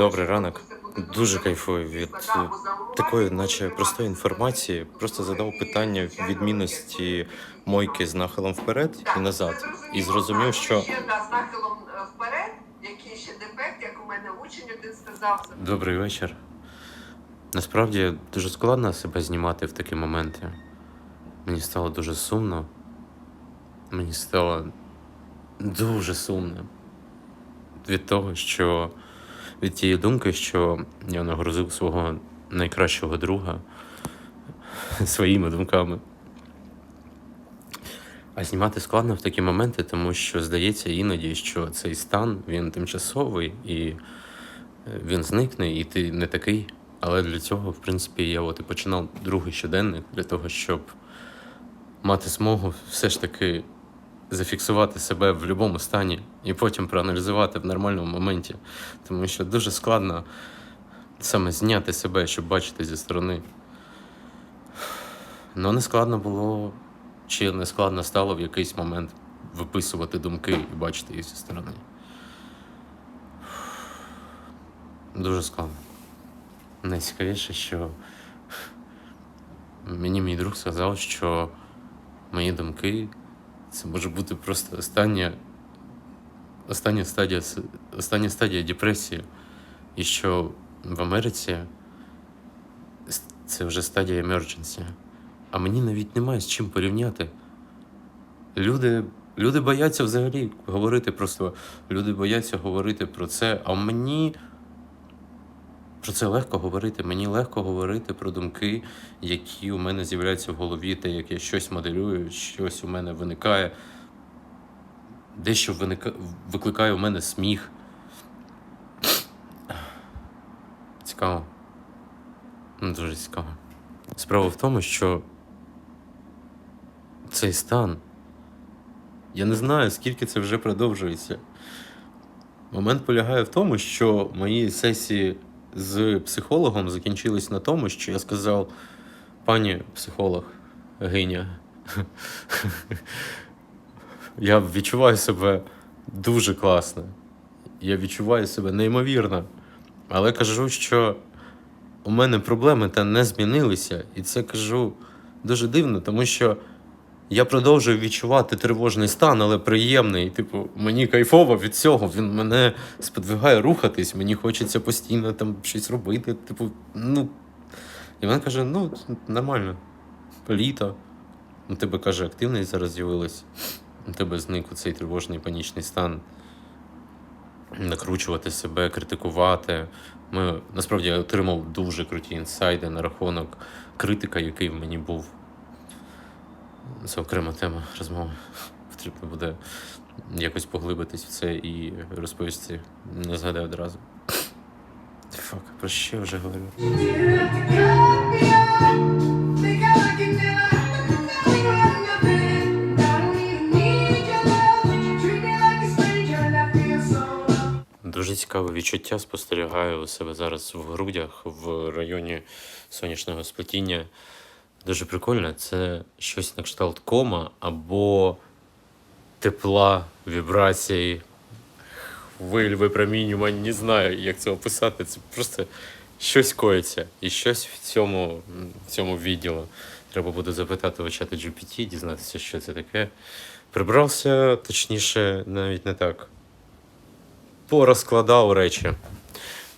Добрий ранок. Дуже кайфую від е, такої, наче простої інформації. Просто задав питання відмінності мойки з нахилом вперед і назад. І зрозумів, що ще да, з нахилом е, вперед, який ще дефект, як у мене учень один сказав. добрий вечір. Насправді дуже складно себе знімати в такі моменти. Мені стало дуже сумно. Мені стало дуже сумно від того, що від тієї думки, що я нагрузив свого найкращого друга своїми думками. А знімати складно в такі моменти, тому що здається іноді, що цей стан він тимчасовий і е, він зникне, і ти не такий. Але для цього, в принципі, я от і починав другий щоденник для того, щоб мати змогу все ж таки зафіксувати себе в будь-якому стані і потім проаналізувати в нормальному моменті. Тому що дуже складно саме зняти себе, щоб бачити зі сторони. Ну, не складно було, чи не складно стало в якийсь момент виписувати думки і бачити їх зі сторони. Дуже складно. Найцікавіше, що мені мій друг сказав, що мої думки це може бути просто остання, остання стадія, остання стадія депресії. І що в Америці це вже стадія emergency. А мені навіть немає з чим порівняти. Люди, люди бояться взагалі говорити просто. Люди бояться говорити про це, а мені. Про це легко говорити. Мені легко говорити про думки, які у мене з'являються в голові, те, як я щось моделюю, щось у мене виникає, дещо виника... викликає у мене сміх. Цікаво. Ну, Дуже цікаво. Справа в тому, що цей стан. Я не знаю, скільки це вже продовжується. Момент полягає в тому, що мої сесії з психологом закінчились на тому, що я сказав, пані психолог, гиня, я відчуваю себе дуже класно. Я відчуваю себе неймовірно. Але кажу, що у мене проблеми та не змінилися. І це кажу дуже дивно, тому що я продовжую відчувати тривожний стан, але приємний. Типу, мені кайфово від цього. Він мене сподвигає рухатись, мені хочеться постійно там щось робити. Типу, ну. І він каже: ну, нормально, літо. У тебе каже, активність зараз з'явилась. У тебе зник цей тривожний панічний стан. Накручувати себе, критикувати. Ми насправді отримав дуже круті інсайди на рахунок критика, який в мені був. Це окрема тема розмови. Потрібно буде якось поглибитись в це і розповісти. Не згадаю одразу. Фак, про що я вже говорю? Дуже цікаве відчуття. Спостерігаю у себе зараз в грудях в районі сонячного сплетіння. Дуже прикольно. Це щось на кшталт кома або тепла, вібрацій, хвиль, випромінювань. Не знаю, як це описати. Це просто щось коїться. І щось в цьому, в цьому відділу. Треба буде запитати у чата GPT, дізнатися, що це таке. Прибрався, точніше, навіть не так. Порозкладав речі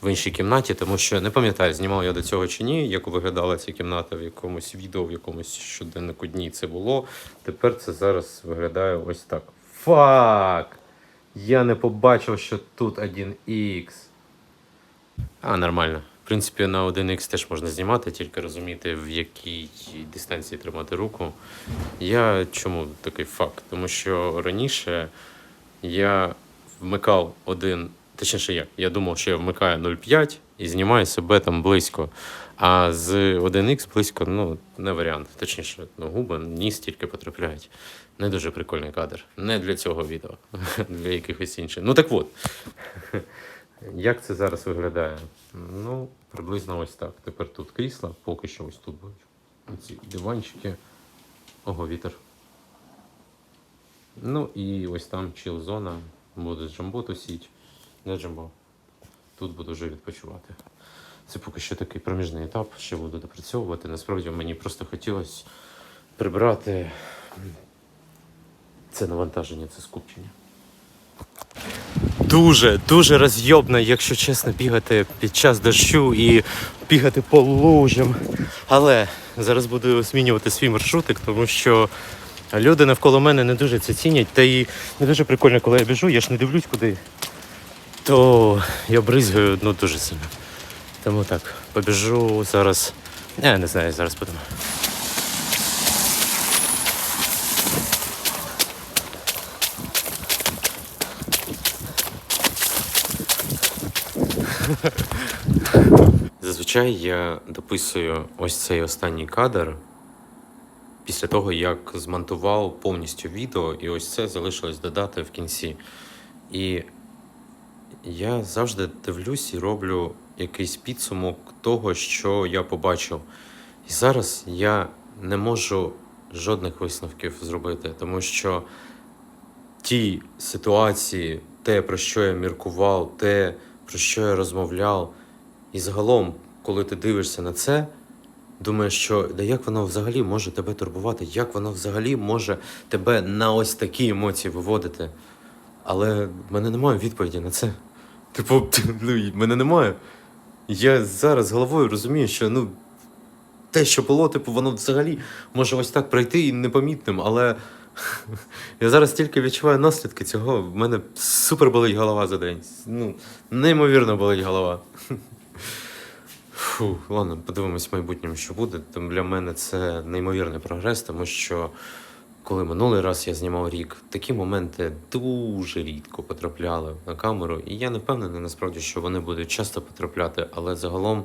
в іншій кімнаті, тому що не пам'ятаю, знімав я до цього чи ні, як виглядала ця кімната в якомусь відео, в якомусь щоденнику дні це було. Тепер це зараз виглядає ось так. Фак! Я не побачив, що тут 1х. А, нормально. В принципі, на 1х теж можна знімати, тільки розуміти, в якій дистанції тримати руку. Я чому такий факт? Тому що раніше я вмикав один, точніше як, я думав, що я вмикаю 0,5 і знімаю себе там близько. А з 1х близько, ну, не варіант. Точніше, ну, губи, ніс тільки потрапляють. Не дуже прикольний кадр. Не для цього відео, для якихось інших. Ну так от. Як це зараз виглядає? Ну, приблизно ось так. Тепер тут крісла, поки що ось тут будуть. Ці диванчики. Ого, вітер. Ну і ось там чил-зона. Буде джамбо тусіть. Де джамбо? тут буду вже відпочивати. Це поки що такий проміжний етап, ще буду допрацьовувати. Насправді мені просто хотілося прибрати це навантаження, це скупчення. Дуже, дуже розйобно, якщо чесно, бігати під час дощу і бігати по лужам. Але зараз буду змінювати свій маршрутик, тому що люди навколо мене не дуже це цінять. Та і не дуже прикольно, коли я біжу, я ж не дивлюсь куди. То я бризгаю ну, дуже сильно. Тому так, побіжу зараз. Я не знаю, зараз подумаю. Зазвичай я дописую ось цей останній кадр після того, як змонтував повністю відео, і ось це залишилось додати в кінці. І я завжди дивлюсь і роблю якийсь підсумок того, що я побачив. І зараз я не можу жодних висновків зробити, тому що ті ситуації, те, про що я міркував, те, про що я розмовляв, і загалом, коли ти дивишся на це, думаєш, що да як воно взагалі може тебе турбувати, як воно взагалі може тебе на ось такі емоції виводити. Але в мене немає відповіді на це. Типу, ну, мене немає. Я зараз головою розумію, що ну, те, що було, типу, воно взагалі може ось так пройти і непомітним, але я зараз тільки відчуваю наслідки цього. В мене супер болить голова за день. Ну, неймовірно болить голова. Фу, ладно, подивимось в майбутньому, що буде. Для мене це неймовірний прогрес, тому що коли минулий раз я знімав рік, такі моменти дуже рідко потрапляли на камеру. І я не впевнений насправді, що вони будуть часто потрапляти, але загалом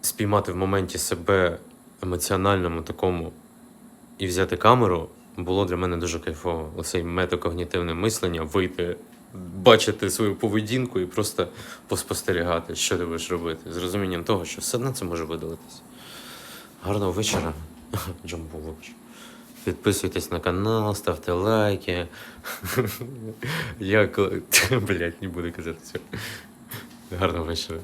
спіймати в моменті себе емоціональному такому і взяти камеру було для мене дуже кайфово. Оцей метакогнітивне мислення, вийти, бачити свою поведінку і просто поспостерігати, що ти будеш робити, з розумінням того, що все одно це може видалитись. Гарного вечора. Джамбо, вибач. Підписуйтесь на канал, ставте лайки. Я коли. Блять, не буду казати все. Гарного вечора.